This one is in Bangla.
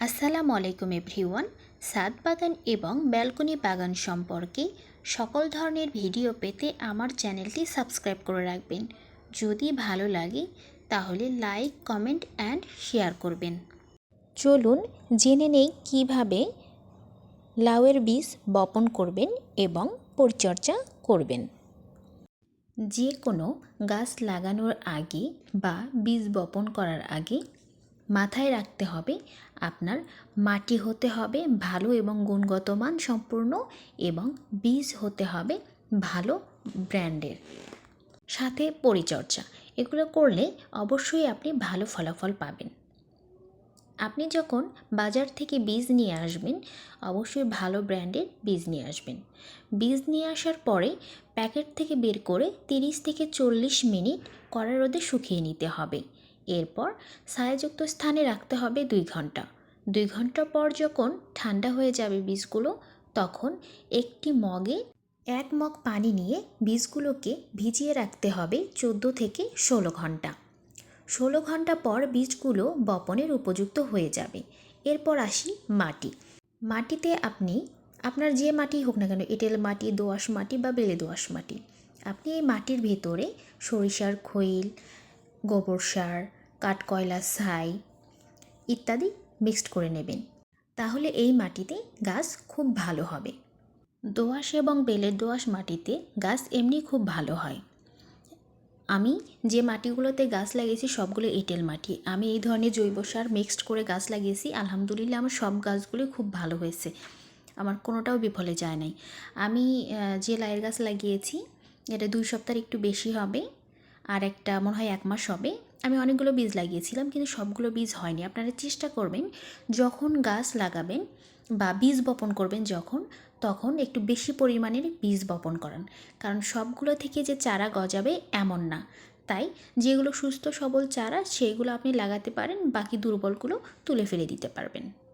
আসসালামু আলাইকুম এভরিওয়ান। ছাদ বাগান এবং ব্যালকনি বাগান সম্পর্কে সকল ধরনের ভিডিও পেতে আমার চ্যানেলটি সাবস্ক্রাইব করে রাখবেন। যদি ভালো লাগে, তাহলে লাইক, কমেন্ট অ্যান্ড শেয়ার করবেন। চলুন জেনে নেই কীভাবে লাউয়ের বীজ বপন করবেন এবং পরিচর্যা করবেন। যে কোনো গাছ লাগানোর আগে বা বীজ বপন করার আগে মাথায় রাখতে হবে। আপনার মাটি হতে হবে ভালো এবং গুণগত মান সম্পূর্ণ এবং বীজ হতে হবে ভালো ব্র্যান্ডের। সাথে পরিচর্যা, এগুলো করলে অবশ্যই আপনি ভালো ফলাফল পাবেন। আপনি যখন বাজার থেকে বীজ নিয়ে আসবেন, অবশ্যই ভালো ব্র্যান্ডের বীজ নিয়ে আসবেন। বীজ নিয়ে আসার পরে প্যাকেট থেকে বের করে তিরিশ থেকে চল্লিশ মিনিট কড়া রোদে শুকিয়ে নিতে হবে। এরপর ছায়াযুক্ত স্থানে রাখতে হবে দুই ঘণ্টা। দুই ঘণ্টা পর যখন ঠান্ডা হয়ে যাবে বীজগুলো, তখন একটি মগে এক মগ পানি নিয়ে বীজগুলোকে ভিজিয়ে রাখতে হবে চোদ্দ থেকে ষোলো ঘণ্টা। ষোলো ঘণ্টা পর বীজগুলো বপনের উপযুক্ত হয়ে যাবে। এরপর আসি মাটি। মাটিতে আপনি, আপনার যে মাটি হোক না কেন, এঁটেল মাটি, দোআঁশ মাটি বা বেলে দোআঁশ মাটি, আপনি এই মাটির ভেতরে সরিষার খৈল, গোবর সার কাঠকয়লা, ছাই ইত্যাদি মিক্সড করে নেবেন। তাহলে এই মাটিতে গাছ খুব ভালো হবে। দোআঁশ এবং বেলের দোআঁশ মাটিতে গাছ এমনি খুব ভালো হয়। আমি যে মাটিগুলোতে গাছ লাগিয়েছি সবগুলো এঁটেল মাটি। আমি এই ধরনের জৈব সার মিক্সড করে গাছ লাগিয়েছি, আলহামদুলিল্লাহ আমার সব গাছগুলি খুব ভালো হয়েছে। আমার কোনোটাও বিফলে যায় নাই। আমি যে লাইয়ের গাছ লাগিয়েছি, এটা দুই সপ্তাহের একটু বেশি হবে, আর একটা মনে হয় এক মাস হবে। আমি অনেকগুলো বীজ লাগিয়েছিলাম, কিন্তু সবগুলো বীজ হয়নি। আপনারা চেষ্টা করবেন যখন গাছ লাগাবেন বা বীজ বপন করবেন যখন, তখন একটু বেশি পরিমাণের বীজ বপন করান। কারণ সবগুলো থেকে যে চারা গজাবে এমন না। তাই যেগুলো সুস্থ সবল চারা, সেগুলো আপনি লাগাতে পারেন, বাকি দুর্বলগুলো তুলে ফেলে দিতে পারবেন।